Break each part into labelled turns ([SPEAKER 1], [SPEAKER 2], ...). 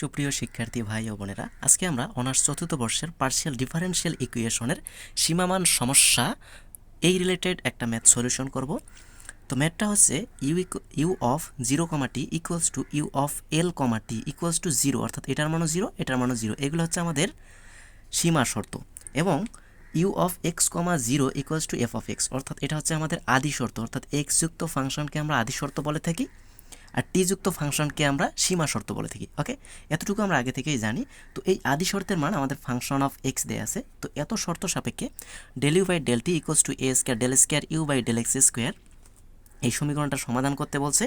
[SPEAKER 1] সুপ্রিয় শিক্ষার্থী ভাই ও বোনেরা, আজকে আমরা অনার্স চতুর্থ বর্ষের পার্শিয়াল ডিফারেন্সিয়াল ইকুয়েশনের সীমামান সমস্যা এই রিলেটেড একটা ম্যাথ সলিউশন করব। তো ম্যাথটা হচ্ছে u u of zero comma t equals to u of l comma t equals to zero অর্থাৎ এটার মানও জিরো এটার মানও জিরো এগুলো হচ্ছে আমাদের সীমা শর্ত। এবং u of x comma zero equals to f of x অর্থাৎ এটা হচ্ছে আমাদের আদি শর্ত। অর্থাৎ এক্স যুক্ত ফাংশনকে আমরা আদি শর্ত বলে থাকি। আর টিযুক্ত ফাংশনকে আমরা সীমা শর্ত বলে থাকি ওকে এতটুকু আমরা আগে থেকেই জানি। তো এই আদি শর্তের মান আমাদের ফাংশন অফ এক্স দেয়া আছে। তো এত শর্ত সাপেক্ষে del u by del t equals to a square del square u by del x square এই সমীকরণটা সমাধান করতে বলছে।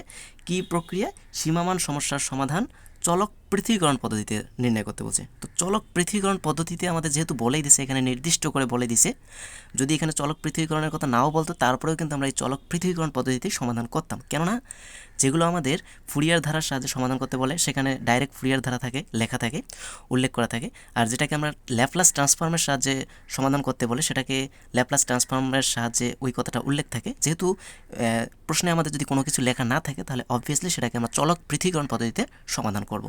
[SPEAKER 1] কি প্রক্রিয়া? সীমামান সমস্যার সমাধান, চলক পৃথিবীকরণ পদ্ধতিতে নির্ণয় করতে বলছে। তো চলক পৃথিবীকরণ পদ্ধতিতে আমাদের যেহেতু বলেই দিছে, এখানে নির্দিষ্ট করে বলে দিছে, যদি এখানে চলক পৃথিবীকরণের কথা নাও বলতো, তারপরেও কিন্তু আমরা এই চলক পৃথিবীকরণ পদ্ধতিতে সমাধান করতাম। কেননা যেগুলো আমাদের ফুরিয়ার ধারার সাহায্যে সমাধান করতে বলে, সেখানে ডাইরেক্ট ফুরিয়ার ধারা থাকে, লেখা থাকে, উল্লেখ করা থাকে। আর যেটাকে আমরা ল্যাপলাস ট্রান্সফর্মের সাহায্যে সমাধান করতে বলে, সেটাকে ল্যাপলাস ট্রান্সফর্মের সাহায্যে ওই কথাটা উল্লেখ থাকে। যেহেতু প্রশ্নে আমাদের যদি কোনো কিছু লেখা না থাকে, তাহলে অবভিয়াসলি সেটাকে আমরা চলক পৃথিবীকরণ পদ্ধতিতে সমাধান করব।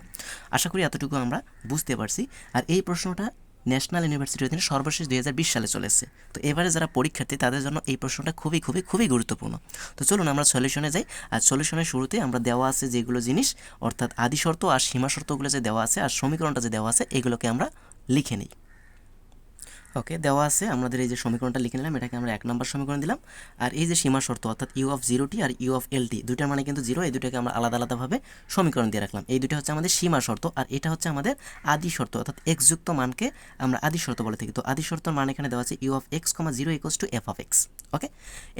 [SPEAKER 1] আশা করি এতটুকু আমরা বুঝতে পারছি। আর এই প্রশ্নটা ন্যাশনাল ইউনিভার্সিটি অধীনে সর্বশেষ দুই হাজার বিশ সালে চলেছে তো এবারে যারা পরীক্ষার্থী, তাদের জন্য এই প্রশ্নটা খুবই খুবই খুবই গুরুত্বপূর্ণ। তো চলুন আমরা সলিউশনে যাই। আর সলিউশনের শুরুতে আমরা দেওয়া আছে যেগুলো জিনিস, অর্থাৎ আদি শর্ত আর সীমা শর্তগুলো যে দেওয়া আছে আর সমীকরণটা যে দেওয়া আছে, এগুলোকে আমরা লিখে নিই। ওকে দেওয়া আছে। আমাদের এই যে সমীকরণটা লিখে নিলাম, এটাকে আমরা এক নম্বর সমীকরণ দিলাম। আর এই যে সীমা শর্ত, অর্থাৎ ইউ অফ জিরো টি আর ইউ অফ এল টি দুইটার মানে কিন্তু জিরো এই দুটাকে আমরা আলাদা আলাদাভাবে সমীকরণ দিয়ে রাখলাম। এই দুটো হচ্ছে আমাদের সীমা শর্ত, আর এটা হচ্ছে আমাদের আদি শর্ত, অর্থাৎ এক্স যুক্ত মানকে আমরা আদি শর্ত বলে থাকি। তো আদি শর্তর মান এখানে দেওয়া আছে u of x comma zero equals to f of x okay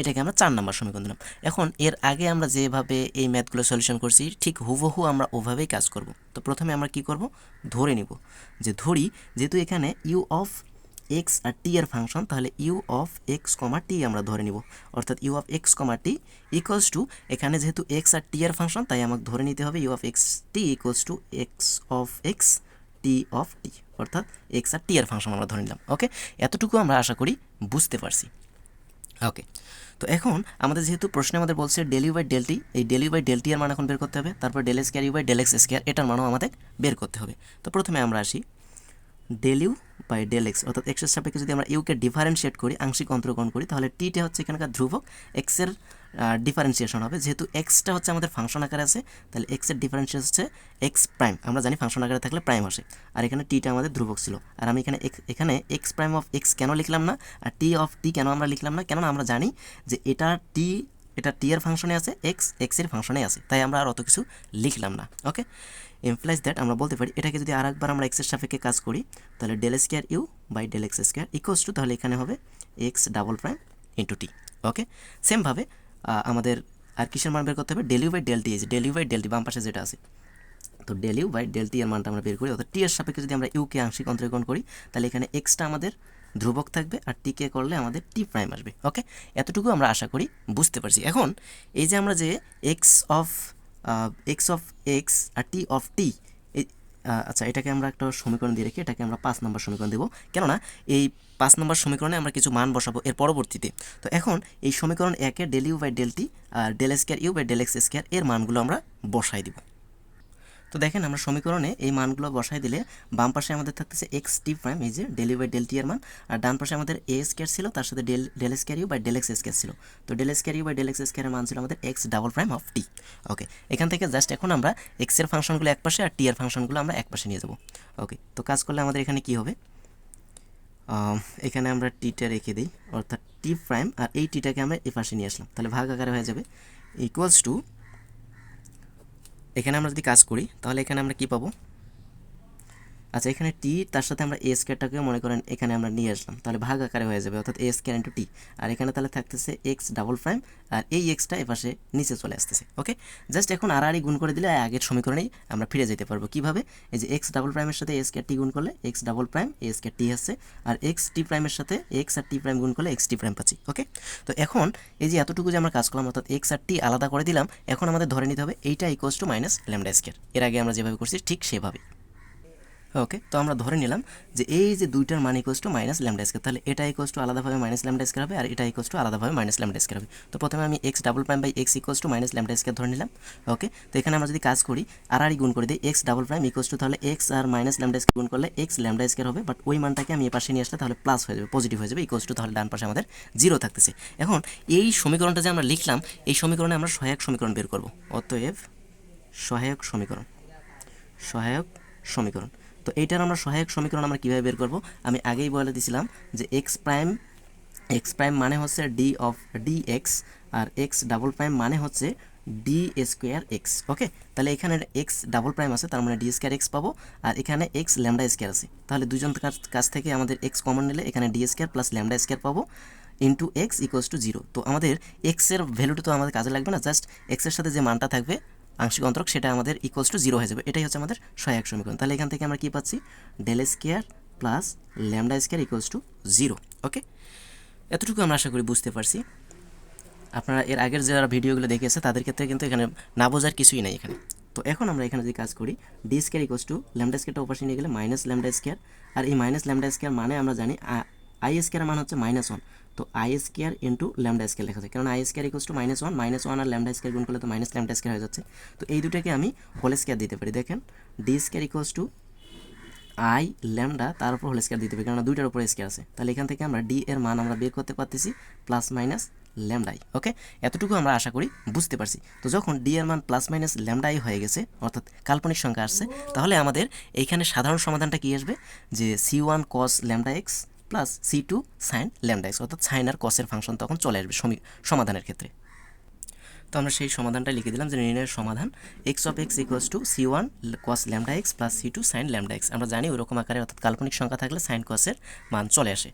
[SPEAKER 1] এটাকে আমরা চার নম্বর সমীকরণ দিলাম। এখন এর আগে আমরা যেভাবে এই ম্যাথগুলো সলিউশন করছি, ঠিক হুবহু আমরা ওভাবেই কাজ করব। তো প্রথমে আমরা কি করব? ধরে নিব। যে ধরি, যেহেতু এখানে ইউ অফ এক্স আর টি এর ফাংশন তাহলে u of x comma t আমরা ধরে নিব। অর্থাৎ u of x comma t equals to এখানে যেহেতু এক্স আর টি এর ফাংশন তাই আমাকে ধরে নিতে হবে u of x t equals to x of x t of t অর্থাৎ এক্স আর টি এর ফাংশন আমরা ধরে নিলাম। ওকে এতটুকু আমরা আশা করি বুঝতে পারছি। ওকে তো এখন আমাদের যেহেতু প্রশ্নে আমাদের বলছে del u by del t এই del u by del t এর মান এখন বের করতে হবে। তারপর del square u by del x square এটার মানও আমাদের বের করতে হবে। তো প্রথমে আমরা আসি। Del u by del x অর্থাৎ এক্সের সাপেক্ষে যদি আমরা ইউকে ডিফারেন্সিয়েট করি, আংশিক অন্তর্গ্রহণ করি, তাহলে টিটা হচ্ছে এখানকার ধ্রুবক। এক্সের ডিফারেন্সিয়েশন হবে। যেহেতু এক্সটা হচ্ছে আমাদের ফাংশন আকারে আছে, তাহলে এক্সের ডিফারেন্সিয়েশন হচ্ছে এক্স প্রাইম আমরা জানি ফাংশন আকারে থাকলে প্রাইম আসে। আর এখানে টিটা আমাদের ধ্রুবক ছিল। আর আমি এখানে এখানে এক্স প্রাইম অফ এক্স কেন লিখলাম না? আর টি অফ টি কেন আমরা লিখলাম না? কেননা আমরা জানি যে এটা টি এটা টি এর ফাংশনে আছে এক্স এক্সের ফাংশনে আছে। তাই আমরা আর অত কিছু লিখলাম না। ওকে এমপ্লাইজ দ্যাট আমরা বলতে পারি, এটাকে যদি আর একবার আমরা এক্সের সাপেক্ষে কাজ করি, তাহলে del square u by del x square equals to তাহলে এখানে হবে x double prime into t okay সেমভাবে আমাদের আর কিসের মান বের করতে হবে? Del u by del t এই যে del u by del t বাম পাশে যেটা আছে। তো del u by del t এর মানটা আমরা বের করি, অর্থাৎ টি এর সাপেক্ষে যদি আমরা ইউকে আংশিক অন্তর্গ্রহণ করি, তাহলে এখানে এক্সটা আমাদের ধ্রুবক থাকবে আর টিকে করলে আমাদের টি প্রাইম আসবে ওকে এতটুকু আমরা আশা করি, বুঝতে পারছি। এখন, এই যে আমরা যে x of x of x R T of t আচ্ছা এটাকে আমরা একটা সমীকরণ দিয়ে রেখে এটাকে আমরা পাঁচ নম্বর সমীকরণ দেবো। কেননা এই পাঁচ নম্বর সমীকরণে আমরা কিছু মান বসাবো এর পরবর্তীতে। তো এখন এই সমীকরণ একে del u by del t R del square u by del x square এর মানগুলো আমরা বসাই দিব। তো দেখেন আমরা সমীকরণে এই মানগুলো বসাই দিলে বাম পাশে আমাদের থাকতেছে এক্স টি প্রাইম এই যে ডেল বাই ডেল টি মান, আর ডান পাশে আমাদের এ স্কোয়ার ছিল, তার সাথে del del square u by del x square ছিল। তো del square u by del x স্কোয়ারের মান ছিল আমাদের x double prime of t okay এখান থেকে জাস্ট এখন আমরা এক্সের ফাংশনগুলো এক পাশে আর টি এর ফাংশনগুলো আমরা এক পাশে নিয়ে যাব। ওকে তো কাজ করলে আমাদের এখানে কি হবে? এখানে আমরা টিটা রেখে দিই, অর্থাৎ টি প্রাইম আর এই টিটাকে আমরা এ পাশে নিয়ে আসলাম। তাহলে ভাগ আকারে হয়ে যাবে। ইকুয়ালস টু এখানে আমরা যদি কাজ করি তাহলে এখানে আমরা কি পাবো? আচ্ছা এখানে টি তার সাথে আমরা এ স্কোয়ারটাকে মনে করেন এখানে আমরা নিয়ে আসলাম। তাহলে ভাগ আকারে হয়ে যাবে, অর্থাৎ এ স্কোয়ার ইন্টু টি আর এখানে তাহলে থাকতেছে এক্স ডাবল প্রাইম আর এই এক্সটা এপাশে নিচে চলে আসতেছে ওকে জাস্ট এখন আরই গুণ করে দিলে আগের সমীকরণেই আমরা ফিরে যেতে পারব। কীভাবে? এই যে এক্স ডাবল প্রাইমের সাথে এ স্কোয়ার টি গুণ করলে x double prime a square t আসছে আর এক্স টি প্রাইমের সাথে এক্স আর টি প্রাইম গুণ করলে এক্স টি প্রাইম পাচ্ছি ওকে তো এখন এই যে এতটুকু যে আমরা কাজ করলাম, অর্থাৎ এক্স আর টি আলাদা করে দিলাম, এখন আমাদের ধরে নিতে হবে এইটা equals to minus lambda square এর আগে আমরা যেভাবে করছি ঠিক সেভাবে। ওকে তো আমরা ধরে নিলাম যে এই যে দুইটার মান ইকোয়াস মাইনাস ল্যামডা স্কোয়ার তাহলে এটা ইকোয়াস টু আলাদাভাবে মাইনাস ল্যামডা স্কোয়ার হবে আর এটা ইকোয়াস টু আলাদাভাবে মাইনাস ল্যামডা স্কোয়ার হবে। তো প্রথমে আমি x double prime by x equals to minus lambda square ধরে নিলাম। ওকে তো এখানে আমরা যদি কাজ করি আর আর গুণ করে দিই x double prime equals to তাহলে এক্স আর মাইনাস ল্যামডা স্কোয়ার গুণ করলে এক্স ল্যামডা স্কোয়ার হবে বাট ওই মানটাকে আমি এ পাশে নিয়ে আসলে তাহলে প্লাস হয়ে যাবে পজিটিভ হয়ে যাবে ইকোয়াস টু তাহলে ডান পাশে আমাদের জিরো থাকতেছে। এখন এই সমীকরণটা যে আমরা লিখলাম, এই সমীকরণে আমরা সহায়ক সমীকরণ বের করব। অতএব সহায়ক সমীকরণ সহায়ক সমীকরণ। তো এইটার আমরা সহায়ক সমীকরণ আমরা কীভাবে বের করব? আমি আগেই বলে দিয়েছিলাম যে এক্স প্রাইম এক্স প্রাইম মানে হচ্ছে ডি অফ ডি এক্স আর এক্স ডাবল প্রাইম মানে হচ্ছে ডি স্কোয়ার এক্স ওকে তাহলে এখানে এক্স ডাবল প্রাইম আছে, তার মানে ডি স্কোয়ার এক্স পাবো আর এখানে এক্স ল্যামডা স্কোয়ার আছে। তাহলে দুজন কাছ- থেকে আমাদের এক্স কমন নিলে এখানে d square plus lambda square পাবো into x equals to zero তো আমাদের এক্সের ভ্যালুটা তো আমাদের কাজে লাগবে না জাস্ট এক্সের সাথে যে মানটা থাকবে আংশিক অন্তরক, সেটা আমাদের ইকুয়ালস টু জিরো হয়ে যাবে। এটাই হচ্ছে আমাদের সহায়ক সমীকরণ। তাহলে এখান থেকে আমরা কি পাচ্ছি? Del square plus lambda square equals to zero okay এতটুকু আমরা আশা করি বুঝতে পারছি। আপনারা এর আগের যারা ভিডিওগুলো দেখেছে, তাদের ক্ষেত্রে কিন্তু এখানে না বোঝার কিছুই নাই এখানে। তো এখন আমরা এখানে যে কাজ করি d square equals to lambda স্কোয়ারটা ওপাশে নিয়ে গেলে মাইনাস ল্যামডা স্কোয়ার আর এই মাইনাস ল্যামডা স্কোয়ার মানে আমরা জানি আই স্কোয়ার মান হচ্ছে মাইনাস ওয়ান তো i square into lambda square লেখা যায়। কারণ i square equals to minus one minus one R lambda square গুণ করলে তো মাইনাস ল্যামডা স্কোয়ার হয়ে যাচ্ছে। তো এই দুটাকে আমি হোল স্কোয়ার দিতে পারি। দেখেন d square equals to i lambda তার উপর হোল স্কোয়ার দিতে পারি কারণ দুইটার উপরে স্কোয়ার আছে। তাহলে এখান থেকে আমরা ডি এর মান আমরা বের করতে পারতেছি প্লাস মাইনাস ল্যামডাই ওকে এতটুকু আমরা আশা করি বুঝতে পারছি। তো যখন ডি এর মান প্লাস মাইনাস ল্যামডাই হয়ে গেছে, অর্থাৎ কাল্পনিক সংখ্যা আসছে, তাহলে আমাদের এইখানে সাধারণ সমাধানটা কি আসবে? যে c one cos lambda x plus c two sine lambda x অর্থাৎ সাইন আর কসের ফাংশন তখন চলে আসবে সমী- সমাধানের ক্ষেত্রে। তো আমরা সেই সমাধানটা লিখে দিলাম যে নির্ণয়ের সমাধান x of x equals to c one cos lambda x plus c two sine lambda x আমরা জানি ওরকম আকারে, অর্থাৎ কাল্পনিক সংখ্যা থাকলে সাইন কসের মান চলে আসে।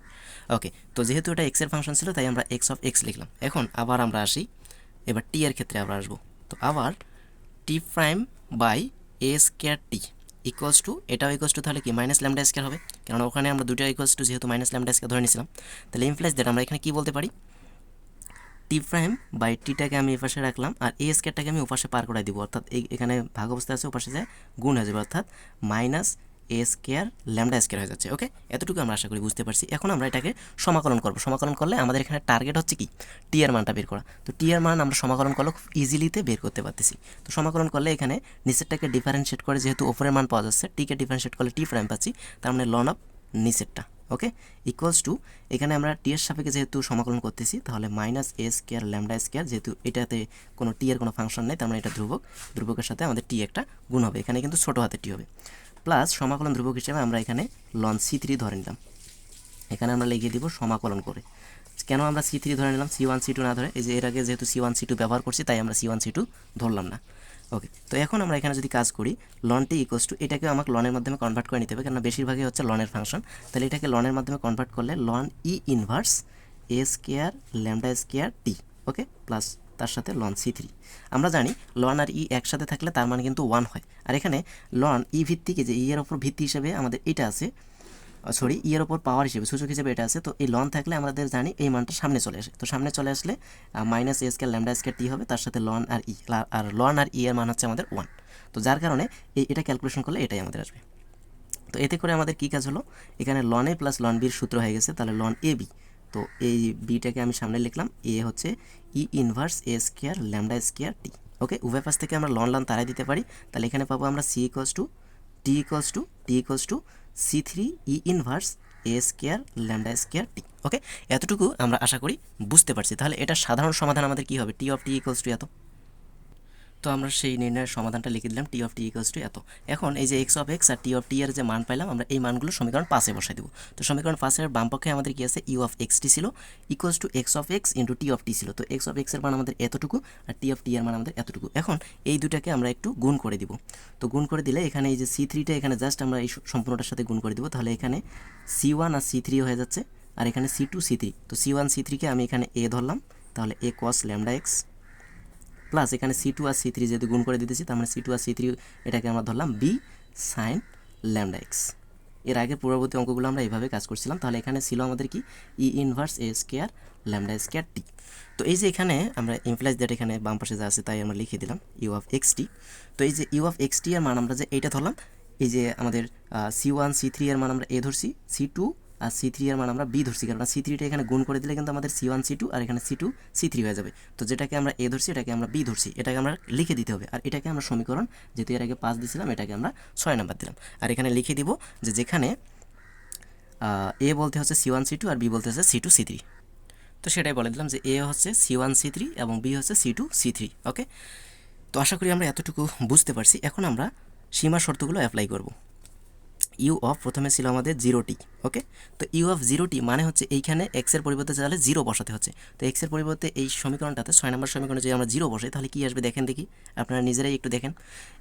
[SPEAKER 1] ওকে তো যেহেতু এটা এক্সের ফাংশন ছিল, তাই আমরা এক্স অফ এক্স লিখলাম। এখন আবার আমরা আসি, এবার টি এর ক্ষেত্রে আবার আসব। তো আবার t prime by a square t equals to এটাও ইকুয়ালস টু তাহলে কি? মাইনাস ল্যামডা স্কোয়ার হবে। কারণ ওখানে আমরা দুটো ইকুয়ালস টু যেহেতু মাইনাস ল্যামডা স্কোয়ার ধরে নিয়েছিলাম। তাহলে ইমপ্লাইজ দ্যাট আমরা এখানে কি বলতে পারি? টি প্রাইম বাই টিটাকে আমি এপাশে রাখলাম, আর এ স্কোয়ারটাকে আমি ওপাশে পার করে দিব। অর্থাৎ এখানে ভাগ অবস্থা আছে, ওপাশে যায়, গুণ হয়ে যাবে। অর্থাৎ minus a square lambda square হয়ে যাচ্ছে ওকে এতটুকু আমরা আশা করি বুঝতে পারছি। এখন আমরা এটাকে সমাকলন করব। সমাকলন করলে আমাদের এখানে টার্গেট হচ্ছে কি? টি এর মানটা বের করা। তো টি এর মান আমরা সমাকলন করলে খুব ইজিলিতে বের করতে পারতেছি। তো সমাকলন করলে এখানে নিচেরটাকে ডিফারেন্সিয়েট করে যেহেতু ওপরের মান পাওয়া যাচ্ছে টিকে ডিফারেন্সিয়েট করলে টি প্রাইম পাচ্ছি, তার মানে লন অফ নিচেরটা ওকে ইকুয়ালস টু এখানে আমরা টি এর সাপেক্ষে যেহেতু সমাকলন করতেছি, তাহলে minus a square lambda square যেহেতু এটাতে কোনো টি এর কোনো ফাংশন নেই, তার মানে এটা ধ্রুবক। ধ্রুবকের সাথে আমাদের টি একটা গুণ হবে। এখানে কিন্তু ছোটো হাতে টি হবে। প্লাস সমাকলন ধ্রুবক হিসেবে আমরা এখানে লন সি থ্রি ধরে নিলাম। এখানে আমরা লিখিয়ে দিব সমাকলন করে। কেন আমরা সি থ্রি ধরে নিলাম? সি ওয়ান সি টু না ধরে? এই যে এর আগে যেহেতু সি ওয়ান সি টু ব্যবহার করছি, তাই আমরা সি ওয়ান সি টু ধরলাম না। ওকে তো এখন আমরা এখানে যদি কাজ করি লনটি ইকোয়াস টু এটাকে আমাকে লনের মাধ্যমে কনভার্ট করে নিতে হবে কারণ বেশিরভাগই হচ্ছে লনের ফাংশন তাহলে এটাকে লনের মাধ্যমে কনভার্ট করলে ln e inverse a square lambda square t okay plus তার সাথে লন সি থ্রি আমরা জানি লন আর ই একসাথে থাকলে তার মানে কিন্তু ওয়ান হয়। আর এখানে লন ই ভিত্তিকে যে ই এর ওপর ভিত্তি হিসেবে আমাদের এটা আছে সরি ই এর ওপর পাওয়ার হিসেবে, সূচক হিসেবে এটা আছে, তো এই লন থাকলে আমাদের জানি এই মানটা সামনে চলে আসে। তো সামনে চলে আসলে minus a square lambda square t হবে, তার সাথে লন আর ই আর লন আর ই এর মান হচ্ছে আমাদের ওয়ান তো যার কারণে এই এটা ক্যালকুলেশন করলে এটাই আমাদের আসবে। তো এতে করে আমাদের কী কাজ হলো? এখানে লন এ প্লাস লন বির সূত্র হয়ে গেছে, তাহলে লন এ বি তো এই বিটাকে আমি সামনে লিখলাম, এ হচ্ছে e inverse a square lambda square t. Okay? উভয় পাশ থেকে আমরা লন লন তারাই দিতে পারি। তাহলে এখানে পাবো আমরা c equals to t equals to t equals to c three e inverse a square lambda square t. Okay? এতটুকু আমরা আশা করি বুঝতে পারছি। তাহলে এটা সাধারণ সমাধান আমাদের কী হবে? T of t equals to এত। তো আমরা সেই নির্ণয়ের সমাধানটা লিখে দিলাম t of t equals to এত। এখন এই যে এক্স অফ এক্স আর টি অফ টি এর যে মান পাইলাম, আমরা এই মানগুলো সমীকরণ পাশে বসাই দেবো। তো সমীকরণ পাশের বাম পক্ষে আমাদের কি আছে? ইউ অফ এক্স টি ছিল equals to x of x into t of t ছিল। তো এক্স অফ এক্সের মান আমাদের এতটুকু আর টি অফ টি এর মান আমাদের এতটুকু। এখন এই দুটাকে আমরা একটু গুণ করে দিব। তো গুণ করে দিলে এখানে এই যে সি থ্রিটা এখানে জাস্ট আমরা এই সম্পূর্ণটার সাথে গুণ করে দিব। তাহলে এখানে সি ওয়ান আর সি থ্রি হয়ে যাচ্ছে, আর এখানে সি টু সি থ্রি তো সি ওয়ান সি থ্রিকে আমি এখানে এ ধরলাম, তাহলে a cos lambda x plus এখানে সি টু আর সি থ্রি যেহেতু গুণ করে দিতেছি, তার মানে সি টু আর সি থ্রি এটাকে আমরা ধরলাম বি সাইন ল্যামডা এক্সের আগে পূর্ববর্তী অঙ্কগুলো আমরা এইভাবে কাজ করছিলাম। তাহলে এখানে ছিল আমাদের কি? E inverse a square lambda square t তো এই যে এখানে আমরা ইমপ্লাইজ দ্যাট এখানে বাম পাশে যা আছে তাই আমরা লিখে দিলাম ইউ অফ এক্স টি তো এই যে ইউ অফ এক্স টি এর মান আমরা যে এইটা ধরলাম, এই যে আমাদের সি ওয়ান সি থ্রি এর মান আমরা এ ধরছি সি টু আর সি থ্রি এর মান আমরা বি ধরছি, কারণ সি থ্রিটা এখানে গুণ করে দিলে কিন্তু আমাদের সি ওয়ান সি টু আর এখানে সি টু সি থ্রি হয়ে যাবে। তো যেটাকে আমরা এ ধরছি, এটাকে আমরা বি ধরছি, এটাকে আমরা লিখে দিতে হবে। আর এটাকে আমরা সমীকরণ, যেহেতু এর আগে পাঁচ দিয়েছিলাম এটাকে আমরা ছয় নাম্বার দিলাম। আর এখানে লিখে দিব যে যেখানে এ বলতে হচ্ছে সি ওয়ান সি টু আর বি বলতে হচ্ছে সি টু সি থ্রি তো সেটাই বলে দিলাম যে এ হচ্ছে সি ওয়ান সি থ্রি এবং বি হচ্ছে c two c three okay তো আশা করি আমরা এতটুকু বুঝতে পারছি। এখন আমরা সীমা শর্তগুলো অ্যাপ্লাই করব। ইউ অফ প্রথমে ছিল আমাদের জিরোটি ওকে? তো ইউ অফ জিরোটি মানে হচ্ছে এইখানে এক্সের পরিবর্তে তাহলে জিরো বসাতে হচ্ছে। তো এক্সের পরিবর্তে এই সমীকরণটাতে, ছয় নম্বর সমীকরণে যদি আমরা জিরো বসাই, তাহলে কী আসবে দেখেন দেখি, আপনারা নিজেরাই একটু দেখেন।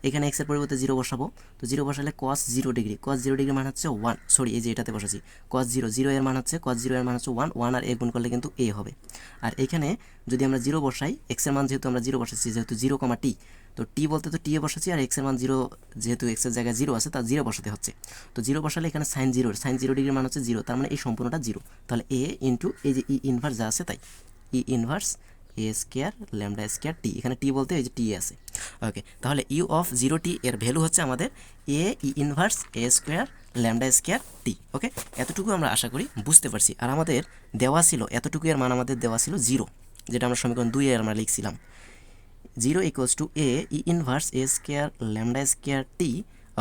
[SPEAKER 1] এখানে এক্সের পরিবর্তে জিরো বসাবো, তো জিরো বসালে cos zero degree cos zero degree মানে হচ্ছে ওয়ান সরি এই যে এটাতে বসাচ্ছি কস জিরো জিরো এর মান হচ্ছে কস জিরো এর মান হচ্ছে ওয়ান ওয়ান আর এ গুণ করলে কিন্তু এ হবে। আর এখানে যদি আমরা জিরো বসাই এক্সের মান যেহেতু আমরা জিরো বসাচ্ছি, যেহেতু জিরো কমা টি তো টি বলতে তো টি এ বসাচ্ছি আর এক্সের মান জিরো যেহেতু এক্সের জায়গায় জিরো আছে, তার জিরো বসাতে হচ্ছে। তো জিরো বসালে এখানে সাইন জিরো সাইন জিরো ডিগ্রির মান হচ্ছে জিরো তার মানে এই সম্পূর্ণটা জিরো তাহলে এ ইন্টু এই যে ই ইনভার্স যা আছে তাই। E inverse a square lambda square t এখানে টি বলতে এই যে টি আছে। ওকে তাহলে ইউ অফ জিরো টি এর ভ্যালু হচ্ছে আমাদের a e inverse a square lambda square t okay এতটুকু আমরা আশা করি, বুঝতে পারছি। আর আমাদের দেওয়া ছিল, এতটুকু এর মান আমাদের দেওয়া ছিল জিরো যেটা আমরা সমীকরণ দুই এর আমরা লিখছিলাম। Zero equals to a e inverse a square lambda square t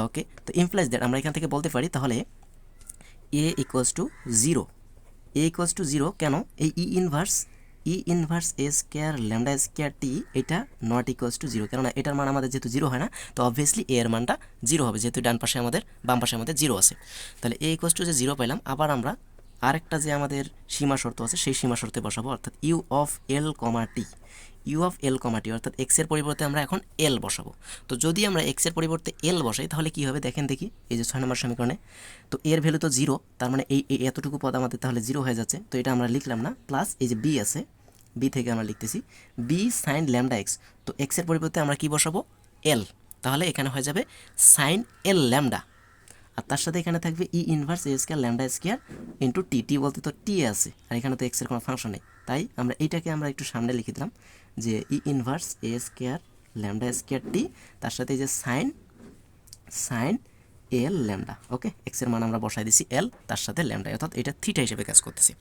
[SPEAKER 1] okay তো ইমপ্লাইজ দ্যাট আমরা এখান থেকে বলতে পারি, তাহলে a equals to zero a equals to zero কেন? এই e inverse e inverse a square lambda square t এটা নট ইকুয়ালস টু জিরো কেননা এটার মান আমাদের যেহেতু জিরো হয় না, তো অবভিয়াসলি এ এর মানটা জিরো হবে, যেহেতু ডান পাশে আমাদের বাম পাশে আমাদের জিরো আছে। তাহলে এ ইকুয়ালস টু যে জিরো পাইলাম, আবার আমরা আরেকটা যে আমাদের সীমা শর্ত আছে, সেই সীমা শর্তে বসাবো, অর্থাৎ u of l comma t u of l comma t অর্থাৎ এক্সের পরিবর্তে আমরা এখন এল বসাবো। তো যদি আমরা এক্সের পরিবর্তে এল বসাই, তাহলে কী হবে? দেখেন দেখি, এই যে ছয় নম্বর সমীকরণে। তো এর ভ্যালু তো জিরো তার মানে এই এতটুকু পদ আমাদের তাহলে জিরো হয়ে যাচ্ছে। তো এটা আমরা লিখলাম না প্লাস এই যে বি আছে বি থেকে আমরা লিখতেছি বি সাইন ল্যামডা এক্স তো এক্সের পরিবর্তে আমরা কি বসাবো? এল তাহলে এখানে হয়ে যাবে সাইন এল ল্যামডা আর তার সাথে এখানে থাকবে e inverse a square lambda square into t t বলতে তো টি আছে, আর এখানে তো এক্সের কোনো ফাংশন নেই। তাই আমরা এইটাকে আমরা একটু সামনে লিখে দিলাম যে e inverse a square lambda square t তার সাথে যে sine sine l lambda okay এক্সের মান আমরা বসাই দিছি এল তার সাথে ল্যামডা অর্থাৎ এটা থিটা হিসেবে কাজ করতেছি।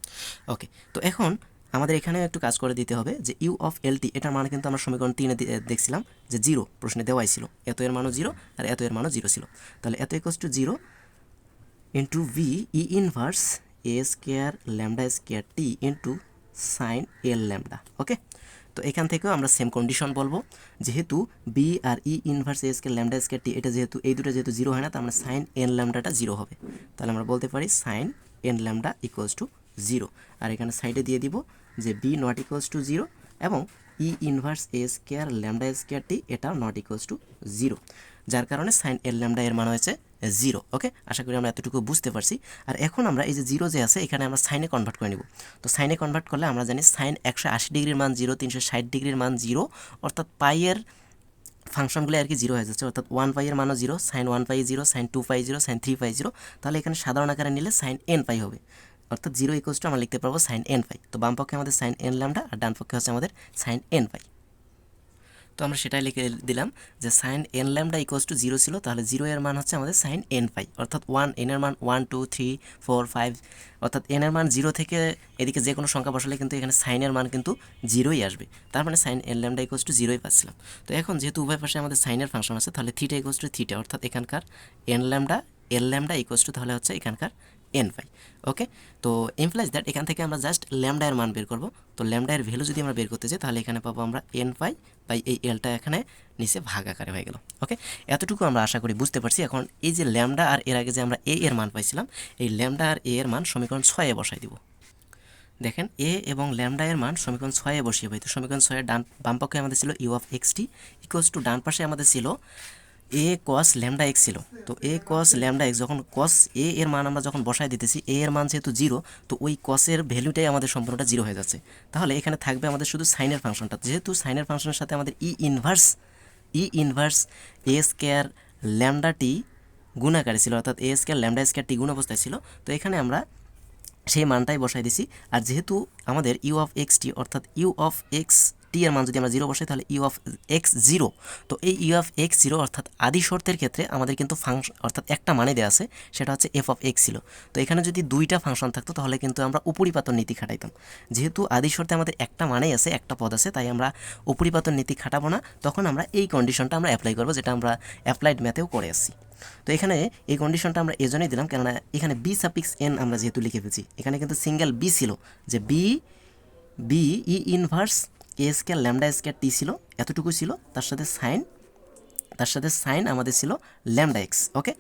[SPEAKER 1] ওকে তো এখন আমাদের এখানেও একটু কাজ করে দিতে হবে যে ইউ অফ এল টি এটার মানে কিন্তু আমরা সমীকরণ তিনে দেখছিলাম যে জিরো প্রশ্নে দেওয়াই ছিল। এত এর মানও জিরো আর এত এর মানও জিরো ছিল। তাহলে এত equals to zero into v e inverse a square lambda square t into sine l lambda okay তো এখান থেকেও আমরা সেম কন্ডিশন বলব। যেহেতু B R e inverse a square lambda square t এটা যেহেতু, এই দুটো যেহেতু জিরো হয় না, তার মানে সাইন এন ল্যামডাটা জিরো হবে। তাহলে আমরা বলতে পারি sine n lambda equals to zero আর এখানে সাইডে দিয়ে দিব যে b not equals to zero এবং e inverse a square lambda square t এটা নট ইকুয়ালস টু জিরো যার কারণে সাইন এল ল্যামডা এর মান হয়েছে জিরো ওকে আশা করি আমরা এতটুকু বুঝতে পারছি। আর এখন আমরা এই যে জিরো যে আছে, এখানে আমরা সাইনে কনভার্ট করে নিব। তো সাইনে কনভার্ট করলে আমরা জানি সাইন একশো আশি ডিগ্রির মান জিরো তিনশো ষাট ডিগ্রির মান জিরো অর্থাৎ পাইয়ের ফাংশনগুলো আর কি জিরো হয়ে যাচ্ছে, অর্থাৎ ওয়ান পাইয়ের মানও zero sine one pi zero sine two pi zero sine three pi zero তাহলে এখানে সাধারণ আকারে নিলে সাইন এন পাই হবে। অর্থাৎ জিরো ইকোয়াস টু আমরা লিখতে পারব সাইন এন পাই তো বাম পক্ষে আমাদের সাইন এন ল্যামডা আর ডান পক্ষে হচ্ছে আমাদের সাইন এন পাই তো আমরা সেটাই লিখে দিলাম যে sine n lambda equals to zero ছিল, তাহলে জিরো এর মান হচ্ছে আমাদের সাইন এন পাই অর্থাৎ ওয়ান এন এর মান one two three four five অর্থাৎ এন এর মান জিরো থেকে এদিকে যে কোনো সংখ্যা বসালে কিন্তু এখানে সাইনের মান কিন্তু জিরোই আসবে। তার মানে sine n lambda equals to জিরোই পাচ্ছিলাম। তো এখন যেহেতু উভয় পাশে আমাদের সাইনের ফাংশন আছে, তাহলে থিটা ইকোয়াস টু থিটা অর্থাৎ এখানকার n lambda l lambda equals to তাহলে হচ্ছে এখানকার এন পাই ওকে তো এমপ্লাইজ দ্যাট এখান থেকে আমরা জাস্ট ল্যামডা এর মান বের করব। তো ল্যামডা এর ভ্যালু যদি আমরা বের করতে চাই তাহলে এখানে পাবো আমরা এন পাই বাই এই এলটা এখানে নিচে ভাগ আকারে হয়ে গেল ওকে এতটুকু আমরা আশা করি বুঝতে পারছি। এখন এই যে ল্যামডা আর এর আগে যে আমরা এ এর মান পাইছিলাম, এই ল্যামডা আর এ এর মান সমীকরণ ছয়ে বসাই দিব। দেখেন এ এবং ল্যামডা এর মান সমীকরণ ছয়ে বসিয়ে পাই। তো সমীকরণ ছয়ের ডান বাম পক্ষে আমাদের ছিল u of x t equals to ডান পাশে আমাদের ছিল এ কস ল্যামডা এক্স ছিল। তো এ কস ল্যামডা এক্স যখন কস এ এর মান আমরা যখন বসায় দিতেছি এ এর মান যেহেতু জিরো তো ওই কসের ভ্যালুটাই আমাদের সম্পূর্ণটা জিরো হয়ে যাচ্ছে। তাহলে এখানে থাকবে আমাদের শুধু সাইনের ফাংশনটা। যেহেতু সাইনের ফাংশনের সাথে আমাদের e inverse e inverse a square ল্যামডাটি গুণাকারে ছিল, অর্থাৎ a square lambda square t গুণ অবস্থায় ছিল। তো এখানে আমরা সেই মানটাই বসাই দিছি। আর যেহেতু আমাদের ইউ অফ এক্স টি, অর্থাৎ ইউ অফ এক্স টি এর মান যদি আমরা জিরো বসাই, তাহলে ইউ অফ এক্স জিরো তো এই ইউ অফ এক্স জিরো অর্থাৎ আদি শর্তের ক্ষেত্রে আমাদের কিন্তু ফাংশন অর্থাৎ একটা মানে দেওয়া আছে, সেটা হচ্ছে এফ অফ এক্স ছিল তো এখানে যদি দুইটা ফাংশন থাকতো, তাহলে কিন্তু আমরা উপরিপাতন নীতি খাটাইতাম। যেহেতু আদি শর্তে আমাদের একটা মানেই আছে, একটা পদ আছে, তাই আমরা উপরিপাতন নীতি খাটাবো না। তখন আমরা এই কন্ডিশনটা আমরা অ্যাপ্লাই করব, যেটা আমরা অ্যাপ্লাইড ম্যাথেও করে আসছি। তো এখানে এই কন্ডিশনটা আমরা এজন্যই দিলাম, কেননা এখানে বি সাপিক্স এন আমরা যেহেতু লিখে ফেলছি, এখানে কিন্তু সিঙ্গেল বি ছিল, যে b b e inverse a square lambda square t ছিল এতটুকু ছিল, তার সাথে সাইন তার সাথে সাইন আমাদের ছিল ল্যামডা এক্স ওকে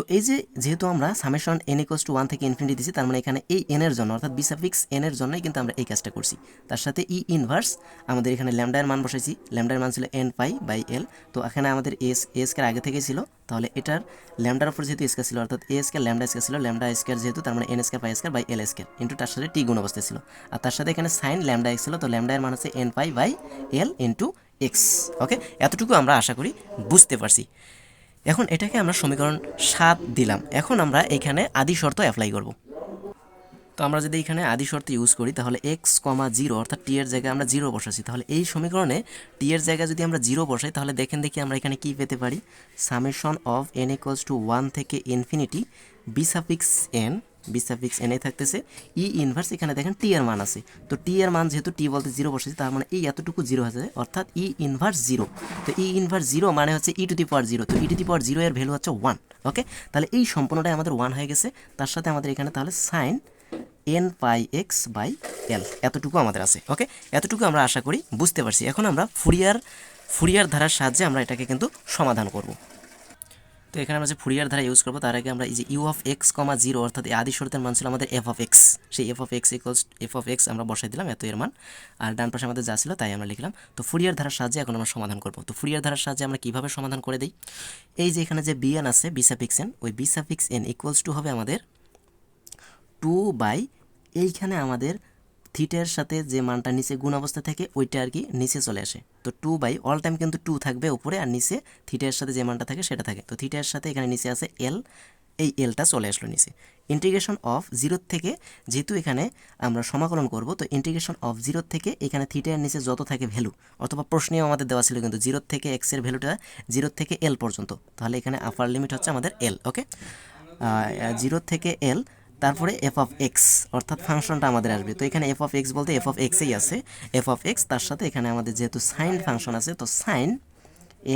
[SPEAKER 1] তো এই যে যেহেতু আমরা summation n equals to one থেকে ইনফিনিটি দিছি, তার মানে এখানে এই এন এর জন্য, অর্থাৎ বিসাফিক্স এন এর জন্যই কিন্তু আমরা এই কাজটা করছি। তার সাথে ই ইনভার্স আমাদের এখানে ল্যামডার মান বসাইছি। ল্যামডার মান ছিল এন পাই বাই এল তো এখানে আমাদের এস এ স্কোয়ার আগে থেকে ছিল। তাহলে এটার ল্যামডার উপর যেহেতু স্কোয়ার ছিল, অর্থাৎ এ স্কোয়ার ল্যামডা স্কোয়ার ছিল ল্যামডা স্কোয়ার যেহেতু, তার মানে n square pi square by l square into তার সাথে টি গুণ অবস্থায় ছিল। আর তার সাথে এখানে সাইন ল্যামডা এক্স ছিল, তো ল্যামডা মান হচ্ছে n pi by l into x okay এতটুকু আমরা আশা করি বুঝতে পারছি। এখন এটাকে আমরা সমীকরণ সাত দিলাম। এখন আমরা এখানে আদি শর্ত অ্যাপ্লাই করব। তো আমরা যদি এখানে আদি শর্ত ইউজ করি, তাহলে এক্স কমা জিরো অর্থাৎ টি এর জায়গায় আমরা জিরো বসাচ্ছি। তাহলে এই সমীকরণে টি এর জায়গায় যদি আমরা জিরো বসাই, তাহলে দেখেন দেখি আমরা এখানে কি পেতে পারি। Summation of n equals to one থেকে infinity b suffix n b suffix এনে থাকতেছে। ই ইনভার্স এখানে দেখেন টি এর মান আছে। তো টি এর মান যেহেতু টি বলতে জিরো বসেছে, তার মানে এই এতটুকু জিরো হয়ে যায় অর্থাৎ ই ইনভার্স জিরো তো ই ইনভার্স জিরো মানে হচ্ছে ই টু দি পাওয়ার জিরো তো e to the power zero এর ভ্যালু হচ্ছে ওয়ান ওকে তাহলে এই সম্পূর্ণটাই আমাদের ওয়ান হয়ে গেছে। তার সাথে আমাদের এখানে তাহলে sine n pi x by l এতটুকু আমাদের আছে ওকে এতটুকু আমরা আশা করি বুঝতে পারছি। এখন আমরা ফুরিয়ার ফুরিয়ার ধারার সাহায্যে আমরা এটাকে কিন্তু সমাধান করব। তো এখানে আমরা যে ফুরিয়ার ধারা ইউজ করব, তার আগে আমরা এই যে u of x comma zero অর্থাৎ এই আদি শর্তের মান ছিল আমাদের এফ অফ এক্স সেই f of x equals f of x আমরা বসাই দিলাম, এত এর মান। আর ডান পাশে আমাদের যা ছিল, তাই আমরা লিখলাম। তো ফুরিয়ার ধারার সাহায্যে এখন আমরা সমাধান করব। তো ফুরিয়ার ধারার সাহায্যে আমরা কীভাবে সমাধান করে দিই? এই যে এখানে যে বিএন আছে বিসাফিক্স এন ওই বিসাফিক্স এন ইকুয়ালস টু হবে আমাদের টু বাই এইখানে আমাদের থিটের সাথে যে মানটা নিচে গুণ অবস্থা থাকে, ওইটা আর কি নিচে চলে আসে। তো টু বাই অল টাইম কিন্তু টু থাকবে উপরে আর নিচে থিটের সাথে যে মানটা থাকে সেটা থাকে। তো থিটের সাথে এখানে নিচে আছে এল এই এলটা চলে আসলো নিচে। ইন্টিগ্রেশন অফ জিরোর থেকে যেহেতু এখানে আমরা সমাকলন করব, তো ইন্টিগ্রেশন অফ জিরোর থেকে এখানে থিটের নিচে যত থাকে ভ্যালু অথবা প্রশ্নেও আমাদের দেওয়া ছিল কিন্তু জিরোর থেকে এক্সের ভ্যালুটা জিরোর থেকে এল পর্যন্ত। তাহলে এখানে আপার লিমিট হচ্ছে আমাদের এল ওকে জিরোর থেকে এল তারপরে এফ অফ এক্স অর্থাৎ ফাংশনটা আমাদের আসবে। তো এখানে এফ অফ এক্স বলতে এফ অফ এক্সই আছে। এফ অফ এক্স তার সাথে এখানে আমাদের যেহেতু সাইন ফাংশন আছে, তো sine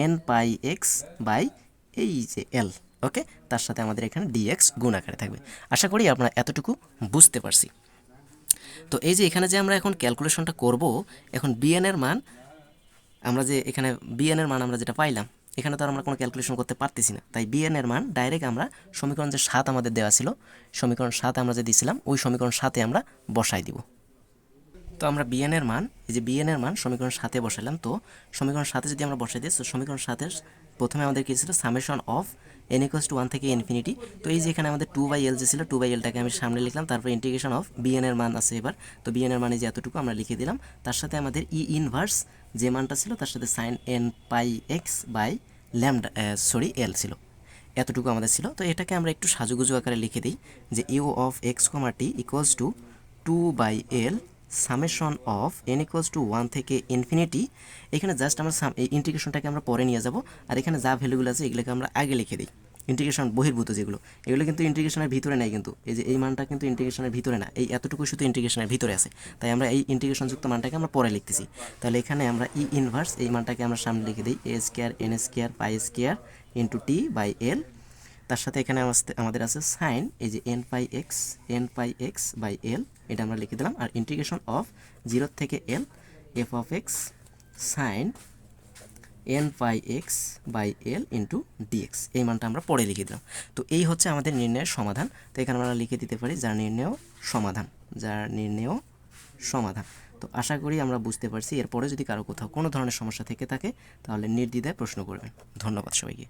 [SPEAKER 1] n pi x by এই যে এল ওকে তার সাথে আমাদের এখানে ডিএক্স গুণ আকারে থাকবে। আশা করি আপনারা এতটুকু বুঝতে পারছি। তো এই যে এখানে যে আমরা এখন ক্যালকুলেশনটা করব, এখন বিএন এর মান, আমরা যে এখানে বিএন এর মান আমরা যেটা পাইলাম এখানে তো আর আমরা কোনো ক্যালকুলেশন করতে পারতেছি না। তাই বিএন এর মান ডাইরেক্ট আমরা সমীকরণ যে সাত আমাদের দেওয়া ছিল, সমীকরণ সাত আমরা যে দিয়েছিলাম ওই সমীকরণ সাথে আমরা বসাই দিব। তো আমরা বিএন এর মান, এই যে বিএন এর মান সমীকরণ সাথে বসাইলাম। তো সমীকরণ সাথে যদি আমরা বসাই দিই, তো সমীকরণ সাথে প্রথমে আমাদের কি ছিল? Summation of n equals to one থেকে ইনফিনিটি তো এই যে এখানে আমাদের টু বাই এল যে ছিল টু বাই এলটাকে আমি সামনে লিখলাম, তারপর ইন্টিগ্রেশন অফ বিএন এর মান আছে এবার। তো বিএন এর মানে যে এতটুকু আমরা লিখে দিলাম, তার সাথে আমাদের ই ইনভার্স যে মানটা ছিল, তার সাথে sine n pi x by lambda sorry l ছিল। এতটুকু আমাদের ছিল। তো এটাকে আমরা একটু সাজুগুজু আকারে লিখে দিই যে u of x comma t equals to two by l summation of n equals to one থেকে ইনফিনিটি এখানে জাস্ট আমরা এই ইন্টিগ্রেশনটাকে আমরা পরে নিয়ে যাব। আর এখানে যা ভ্যালুগুলো আছে, এগুলোকে আমরা আগে লিখে দিই। ইন্টিগ্রেশন বহির্ভূত যেগুলো, এগুলো কিন্তু ইন্টিগ্রেশনের ভিতরে নেই কিন্তু। এই যে এই মানটা কিন্তু ইন্টিগ্রেশনের ভিতরে না, এই এতটুকু শুধু ইন্টিগ্রেশনের ভিতরে আছে। তাই আমরা এই ইন্টিগ্রেশনযুক্ত মানটাকে আমরা পরে লিখতেছি। তাহলে এখানে আমরা ই ইনভার্স এই মানটাকে আমরা সামনে লিখে দিই a square n square pi square into t by l তার সাথে এখানে আমাদের আছে সাইন এই যে n pi x n pi x by l এটা আমরা লিখে দিলাম। আর ইন্টিগ্রেশন অফ জিরো থেকে l f of x sine n pi x by l into dx এই মানটা আমরা পরে লিখে দিলাম। তো এই হচ্ছে আমাদের নির্ণয়ের সমাধান। তো এখানে আমরা লিখে দিতে পারি যার নির্ণয় সমাধান, যার নির্ণয় সমাধান। তো আশা করি আমরা বুঝতে পারছি। এরপরে যদি কারও কোথাও কোনো ধরনের সমস্যা থেকে থাকে, তাহলে নির্দ্বিধায় প্রশ্ন করবেন। ধন্যবাদ সবাইকে।